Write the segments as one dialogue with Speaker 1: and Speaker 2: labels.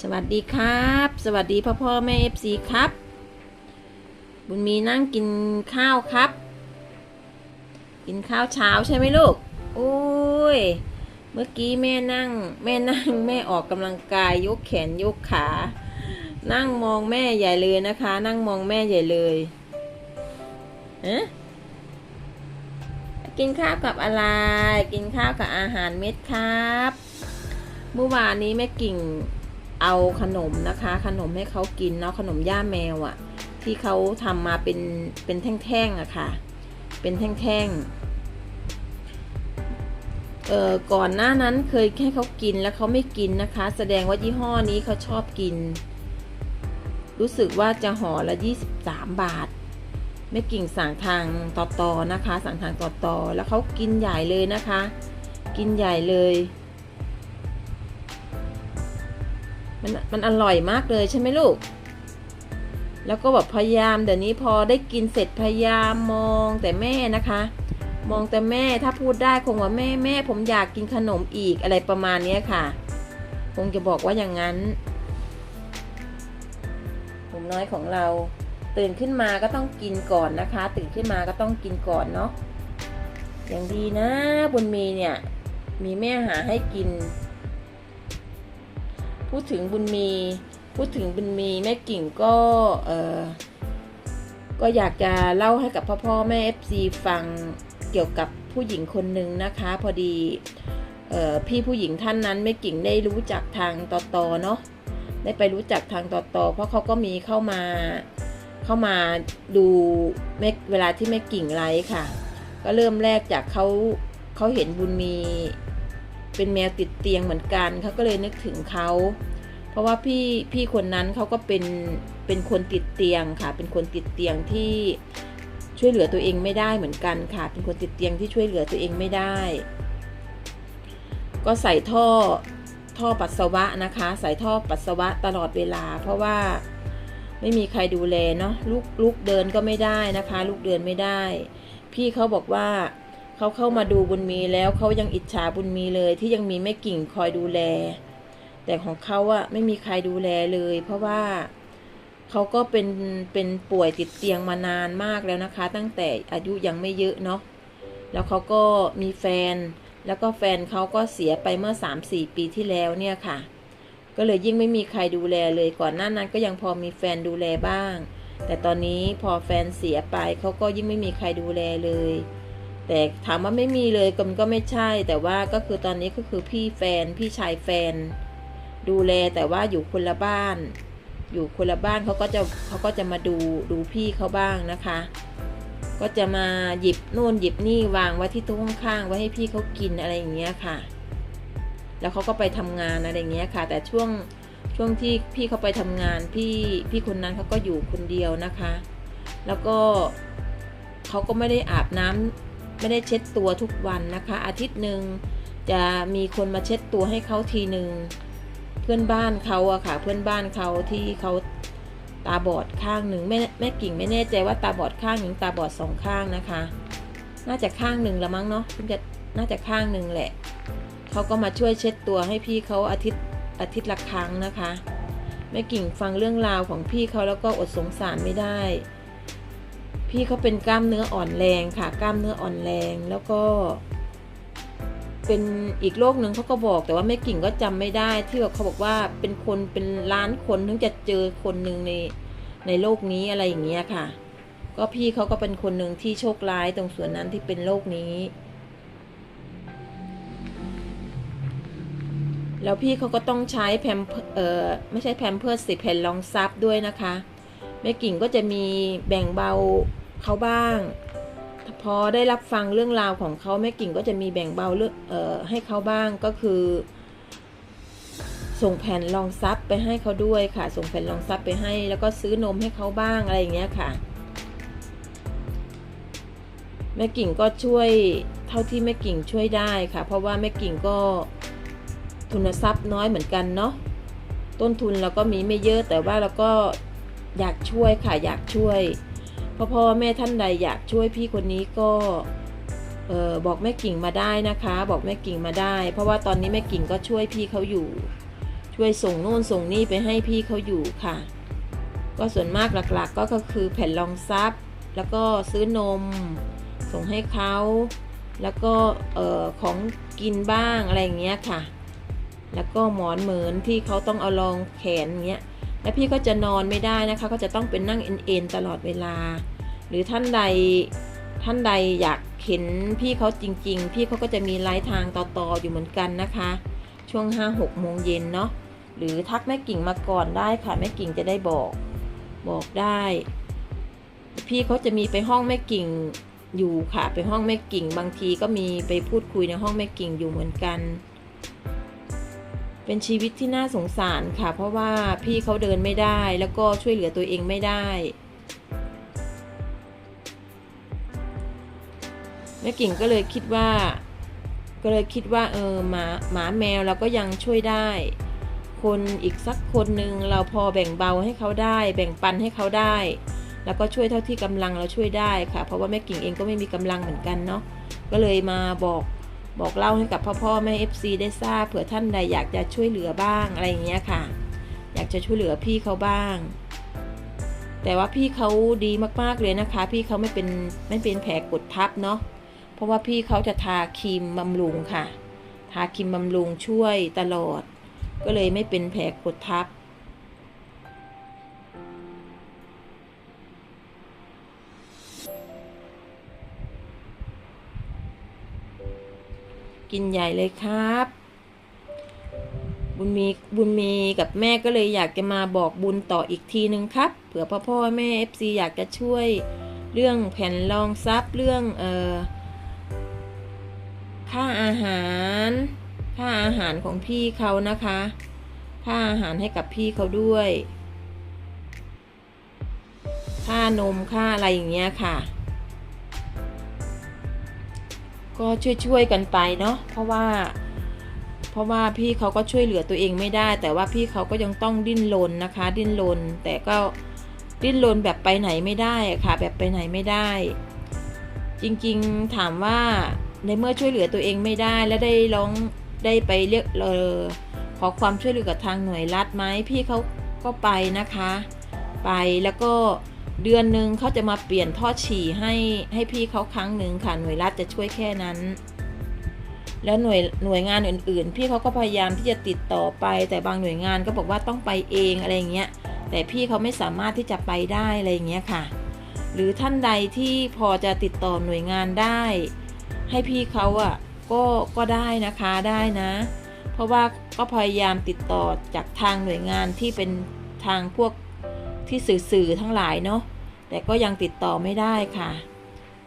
Speaker 1: สวัสดีครับ สวัสดีพ่อพ่อแม่เอฟซีครับ บุญมีนั่งกินข้าวครับ กินข้าวเช้าใช่ไหมลูกโอ้ยเมื่อกี้แม่นั่ง แม่นั่งแม่ออกกำลังกายยกแขนยกขา นั่งมองแม่ใหญ่เลยนะคะ นั่งมองแม่ใหญ่เลยเอ๊ะกินข้าวกับอะไร กินข้าวกับอาหารเม็ดครับ เมื่อวานนี้แม่กิ่ง เอาขนมนะคะ ขนมให้เขากินเนาะขนมย่าแมวอะ่ะ ที่เขาทำมาเป็นเป็นแท่งๆอะค่ะ เป็นแท่งๆเอ่อก่อนหน้านั้นเคยให้เขากินแล้วเขาไม่กินนะคะ แสดงว่ายี่ห้อนี้เขาชอบกิน รู้สึกว่าจะห่อละ 23 บาทแม่กิ่งสั่งทางต่อต่อนะคะ สั่งทางต่อต่อแล้วเขากินใหญ่เลยนะคะ กินใหญ่เลย มันมันอร่อยมากเลยใช่ไหมลูก แล้วก็แบบพยายามเดี๋ยวนี้พอได้กินเสร็จพยายามมองแต่แม่นะคะ มองแต่แม่ถ้าพูดได้คงว่าแม่แม่ผมอยากกินขนมอีกอะไรประมาณนี้ค่ะ คงจะบอกว่าอย่างนั้น ผมน้อยของเราตื่นขึ้นมาก็ต้องกินก่อนนะคะ ตื่นขึ้นมาก็ต้องกินก่อนเนาะอย่างดีนะบุญมีเนี่ย มีแม่หาให้กิน พูดถึงบุญมี พูดถึงบุญมีแม่กิ่งก็เออก็อยากจะเล่าให้กับพ่อพ่อแม่เอฟซีฟังเกี่ยวกับผู้หญิงคนหนึ่งนะคะ พอดีเออพี่ผู้หญิงท่านนั้นแม่กิ่งได้รู้จักทางต่อตอเนาะได้ไปรู้จักทางต่อตอเพราะเขาก็มีเข้ามาเข้ามาดูเวลาที่แม่กิ่งไลฟ์ค่ะ ก็เริ่มแรกจากเขาเขาเห็นบุญมี เป็นแมวติดเตียงเหมือนกันเขาก็เลยนึกถึงเขาเพราะว่าพี่พี่คนนั้นเขาก็เป็นเป็นคนติดเตียงค่ะ เป็นคนติดเตียงที่ช่วยเหลือตัวเองไม่ได้เหมือนกันค่ะ เป็นคนติดเตียงที่ช่วยเหลือตัวเองไม่ได้ ก็ใส่ท่อท่อปัสสาวะนะคะ ใส่ท่อปัสสาวะตลอดเวลา เพราะว่าไม่มีใครดูแลเนาะลูกลูกเดินก็ไม่ได้นะคะ ลูกเดินไม่ได้ พี่เขาบอกว่า เขาเข้ามาดูบุญมีแล้วเขายังอิจฉาบุญมีเลย ที่ยังมีแม่กิ่งคอยดูแล แต่ของเขาอะไม่มีใครดูแลเลย เพราะว่าเขาก็เป็นเป็นป่วยติดเตียงมานานมากแล้วนะคะ ตั้งแต่อายุยังไม่เยอะเนาะแล้วเขาก็มีแฟน แล้วก็แฟนเขาก็เสียไปเมื่อ 3-4 ปีที่แล้วเนี่ยค่ะ ก็เลยยิ่งไม่มีใครดูแลเลยก่อนหน้านั้นก็ยังพอมีแฟนดูแลบ้าง แต่ตอนนี้พอแฟนเสียไปเขาก็ยิ่งไม่มีใครดูแลเลย แต่ถามว่าไม่มีเลยก็มันก็ไม่ใช่ แต่ว่าก็คือตอนนี้ก็คือพี่แฟนพี่ชายแฟน ดูแลแต่ว่าอยู่คนละบ้าน อยู่คนละบ้านเขาก็จะเขาก็จะมาดูดูพี่เขาบ้างนะคะ ก็จะมาหยิบนู่นหยิบนี่วางไว้ที่ต๊ะข้างๆไว้ให้พี่เขากินอะไรอย่างเงี้ยค่ะ แล้วเขาก็ไปทำงานอะไรอย่างเงี้ยค่ะ แต่ช่วงช่วงที่พี่เขาไปทำงานพี่พี่คนนั้นเขาก็อยู่คนเดียวนะคะ แล้วก็เขาก็ไม่ได้อาบน้ำ ไม่ได้เช็ดตัวทุกวันนะคะ อาทิตย์หนึ่งจะมีคนมาเช็ดตัวให้เขาทีหนึ่งเพื่อนบ้านเขาอะค่ะ เพื่อนบ้านเขาที่เขาตาบอดข้างหนึ่งแม่แม่กิ่งไม่แน่ใจว่าตาบอดข้างหนึ่งตาบอดสองข้างนะคะ น่าจะข้างหนึ่งละมั้งเนาะจะน่าจะข้างหนึ่งแหละเขาก็มาช่วยเช็ดตัวให้พี่เขาอาทิตย์อาทิตย์ละครั้งนะคะแม่กิ่งฟังเรื่องราวของพี่เขาแล้วก็อดสงสารไม่ได้ พี่เขาเป็นกล้ามเนื้ออ่อนแรงค่ะ กล้ามเนื้ออ่อนแรงแล้วก็ เป็นอีกโรคหนึ่งเขาก็บอกแต่ว่าแม่กิ่งก็จำไม่ได้ ที่ว่าเขาบอกว่าเป็นคนเป็นล้านคนถึงจะเจอคนหนึ่งในในโลกนี้อะไรอย่างเงี้ยค่ะ ก็พี่เขาก็เป็นคนหนึ่งที่โชคร้ายตรงส่วนนั้นที่เป็นโรคนี้แล้วพี่เขาก็ต้องใช้แพมเออไม่ใช่แพมเพิร์สสิแผ่นรองซับด้วยนะคะ แม่กิ่งก็จะมีแบ่งเบา เขาบ้าง พอได้รับฟังเรื่องราวของเขาแม่กิ่งก็จะมีแบ่งเบาเรื่องเอ่อให้เขาบ้างก็คือ ส่งแผ่นรองซับไปให้เขาด้วยค่ะ ส่งแผ่นรองซับไปให้ แล้วก็ซื้อนมให้เขาบ้างอะไรอย่างเงี้ยค่ะ แม่กิ่งก็ช่วยเท่าที่แม่กิ่งช่วยได้ค่ะ เพราะว่าแม่กิ่งก็ทุนทรัพย์น้อยเหมือนกันเนาะต้นทุนเราก็มีไม่เยอะแต่ว่าเราก็อยากช่วยค่ะอยากช่วย พ่อพ่อแม่ท่านใดอยากช่วยพี่คนนี้ก็เออบอกแม่กิ่งมาได้นะคะ บอกแม่กิ่งมาได้ เพราะว่าตอนนี้แม่กิ่งก็ช่วยพี่เขาอยู่ ช่วยส่งนู่นส่งนี่ไปให้พี่เขาอยู่ค่ะ ก็ส่วนมากหลักๆก็ก็คือแผ่นรองซับแล้วก็ซื้อนม ส่งให้เขาแล้วก็ของกินบ้างอะไรอย่างเงี้ยค่ะ แล้วก็หมอนเหมือนที่เขาต้องเอารองแขนเงี้ย แล้วพี่ก็จะนอนไม่ได้นะคะ ก็จะต้องเป็นนั่งเอ็นๆตลอดเวลา หรือท่านใดท่านใดอยากเห็นพี่เขาจริง ๆ พี่เขาก็จะมีไลฟ์ทางต่อๆอยู่เหมือนกันนะคะ ช่วง 5-6โมงเย็นเนาะหรือทักแม่กิ่งมาก่อนได้ค่ะแม่กิ่งจะได้บอกบอกได้ พี่เขาจะมีไปห้องแม่กิ่งอยู่ค่ะ ไปห้องแม่กิ่ง บางทีก็มีไปพูดคุยในห้องแม่กิ่งอยู่เหมือนกัน เป็นชีวิตที่น่าสงสารค่ะ เพราะว่าพี่เขาเดินไม่ได้ แล้วก็ช่วยเหลือตัวเองไม่ได้ แม่กิ่งก็เลยคิดว่า ก็เลยคิดว่าเออหมาหมาแมวเราก็ยังช่วยได้ คนอีกสักคนหนึ่งเราพอแบ่งเบาให้เขาได้ แบ่งปันให้เขาได้ แล้วก็ช่วยเท่าที่กำลังเราช่วยได้ค่ะ เพราะว่าแม่กิ่งเองก็ไม่มีกำลังเหมือนกันเนาะก็เลยมาบอก บอกเล่าให้กับพ่อพ่อแม่ FC ได้ทราบเผื่อท่านใดอยากจะช่วยเหลือบ้างอะไรอย่างเงี้ยค่ะ อยากจะช่วยเหลือพี่เขาบ้าง แต่ว่าพี่เขาดีมากๆเลยนะคะ พี่เขาไม่เป็นไม่เป็นแผลกดทับเนาะเพราะว่าพี่เขาจะทาครีมบำรุงค่ะ ทาครีมบำรุงช่วยตลอด ก็เลยไม่เป็นแผลกดทับ กินใหญ่เลยครับ บุญมีบุญมีกับแม่ก็เลยอยากจะมาบอกบุญต่ออีกทีนึงครับ เผื่อพ่อพ่อแม่ FC อยากจะช่วยเรื่องแผ่นรองซับเรื่องเอ่อค่าอาหาร ค่าอาหารของพี่เขานะคะ ค่าอาหารให้กับพี่เขาด้วย ค่านมค่าอะไรอย่างเงี้ยค่ะ ก็ช่วยๆกันไปเนาะเพราะว่า เพราะว่าพี่เขาก็ช่วยเหลือตัวเองไม่ได้ แต่ว่าพี่เขาก็ยังต้องดิ้นรนนะคะ ดิ้นรนแต่ก็ดิ้นรนแบบไปไหนไม่ได้ค่ะ แบบไปไหนไม่ได้ จริงๆถามว่าในเมื่อช่วยเหลือตัวเองไม่ได้แล้วได้ร้องได้ไปเรียกเออขอความช่วยเหลือกับทางหน่วยรัฐไหมพี่เขาก็ไปนะคะ ไปแล้วก็ เดือนหนึ่งเขาจะมาเปลี่ยนท่อฉี่ให้ให้พี่เขาครั้งหนึ่งค่ะหน่วยรัฐจะช่วยแค่นั้น แล้วหน่วยหน่วยงานอื่น ๆ พี่เขาก็พยายามที่จะติดต่อไป แต่บางหน่วยงานก็บอกว่าต้องไปเองอะไรเงี้ยแต่พี่เขาไม่สามารถที่จะไปได้อะไรเงี้ยค่ะ หรือท่านใดที่พอจะติดต่อหน่วยงานได้ ให้พี่เขาอะก็ก็ได้นะคะได้นะ เพราะว่าก็พยายามติดต่อจากทางหน่วยงานที่เป็นทางพวก ที่สื่อๆทั้งหลายเนาะแต่ก็ยังติดต่อไม่ได้ค่ะ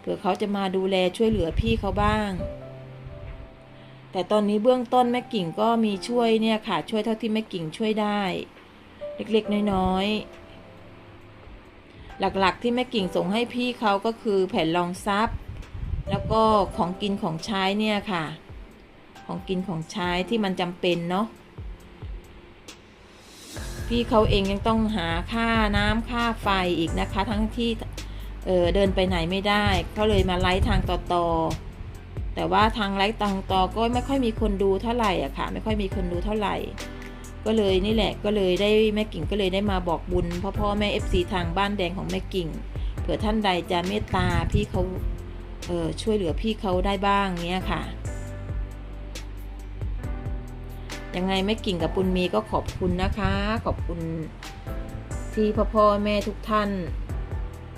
Speaker 1: เผื่อเขาจะมาดูแลช่วยเหลือพี่เขาบ้าง แต่ตอนนี้เบื้องต้นแม่กิ่งก็มีช่วยเนี่ยค่ะ ช่วยเท่าที่แม่กิ่งช่วยได้ เล็กๆน้อยๆหลักๆที่แม่กิ่งส่งให้พี่เขาก็คือแผ่นรองซับแล้วก็ของกินของใช้เนี่ยค่ะ ของกินของใช้ที่มันจำเป็นเนาะ พี่เขาเองยังต้องหาค่าน้ำค่าไฟอีกนะคะ ทั้งที่เเดินไปไหนไม่ได้เขาเลยมาไลฟ์ทางต่อตอแต่ว่าทางไลฟ์ทางต่อก็ไม่ค่อยมีคนดูเท่าไหร่อะค่ะ ไม่ค่อยมีคนดูเท่าไหร่ ก็เลยนี่แหละก็เลยได้แม่กิ่งก็เลยได้มาบอกบุญพ่อพ่อแม่ FC ทางบ้านแดงของแม่กิ่งเผื่อท่านใดจะเมตตาพี่เขาเช่วยเหลือพี่เขาได้บ้างเนี้ยค่ะ ยังไงแม่กิ่งกับปุณมีก็ขอบคุณนะคะ ขอบคุณที่พ่อพ่อแม่ทุกท่าน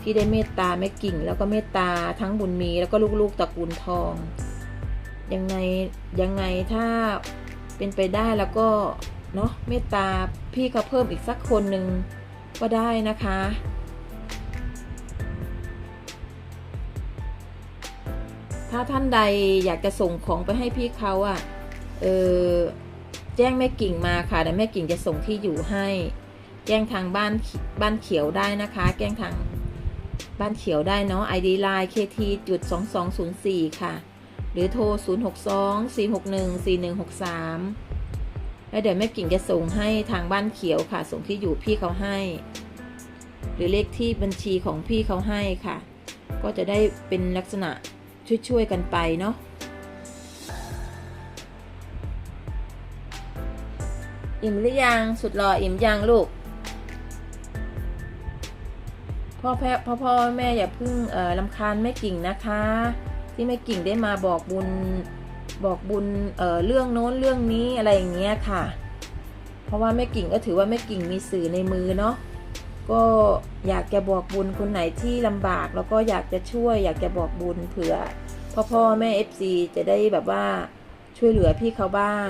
Speaker 1: ที่ได้เมตตาแม่กิ่ง แล้วก็เมตตาทั้งบุญมีแล้วก็ลูกๆตระกูลทอง ยังไงยังไงถ้าเป็นไปได้แล้วก็เนาะเมตตาพี่เขาเพิ่มอีกสักคนหนึ่งก็ได้นะคะ ถ้าท่านใดอยากจะส่งของไปให้พี่เขาอะ่ะ เออ แจ้งแม่กิ่งมาค่ะแต่แม่กิ่งจะส่งที่อยู่ให้ แจ้งทางบ้านบ้านเขียวได้นะคะ แจ้งทางบ้านเขียวได้เนาะ ID line KT จุด2204 ค่ะ หรือโทร 062 461 4163 แล้วเดี๋ยวแม่กิ่งจะส่งให้ทางบ้านเขียวค่ะ ส่งที่อยู่พี่เขาให้ หรือเลขที่บัญชีของพี่เขาให้ค่ะ ก็จะได้เป็นลักษณะช่วยๆกันไปเนาะ อิ่มหรือยังสุดหล่ออิ่มยังลูกพ่อแพ่พ่อพ่อแม่อย่าเพิ่งเอ่อลำคาญแม่กิ่งนะคะ ที่แม่กิ่งได้มาบอกบุญบอกบุญเอ่อเรื่องโน้นเรื่องนี้อะไรอย่างเงี้ยค่ะ เพราะว่าแม่กิ่งก็ถือว่าแม่กิ่งมีสื่อในมือเนาะก็อยากจะบอกบุญคนไหนที่ลำบาก แล้วก็อยากจะช่วย อยากจะบอกบุญเผื่อพ่อพ่อแม่เอฟซีจะได้แบบว่าช่วยเหลือพี่เขาบ้าง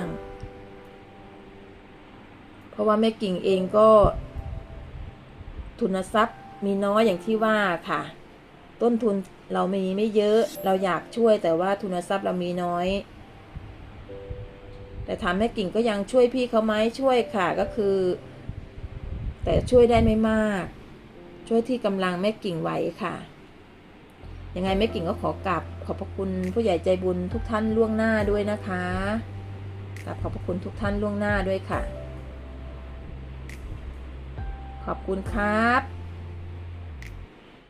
Speaker 1: ราะว่าแม่กิ่งเองก็ ทุนทรัพย์มีน้อยอย่างที่ว่าค่ะ ต้นทุนเรามีไม่เยอะเราอยากช่วยแต่ว่าทุนทรัพย์เรามีน้อย แต่ถามแม่กิ่งก็ยังช่วยพี่เขาไหมช่วยค่ะก็คือ แต่ช่วยได้ไม่มาก ช่วยที่กำลังแม่กิ่งไหวค่ะยังไงแม่กิ่งก็ขอกลับขอบพระคุณผู้ใหญ่ใจบุญทุกท่านล่วงหน้าด้วยนะคะกลับขอบพระคุณทุกท่านล่วงหน้าด้วยค่ะ ขอบคุณครับ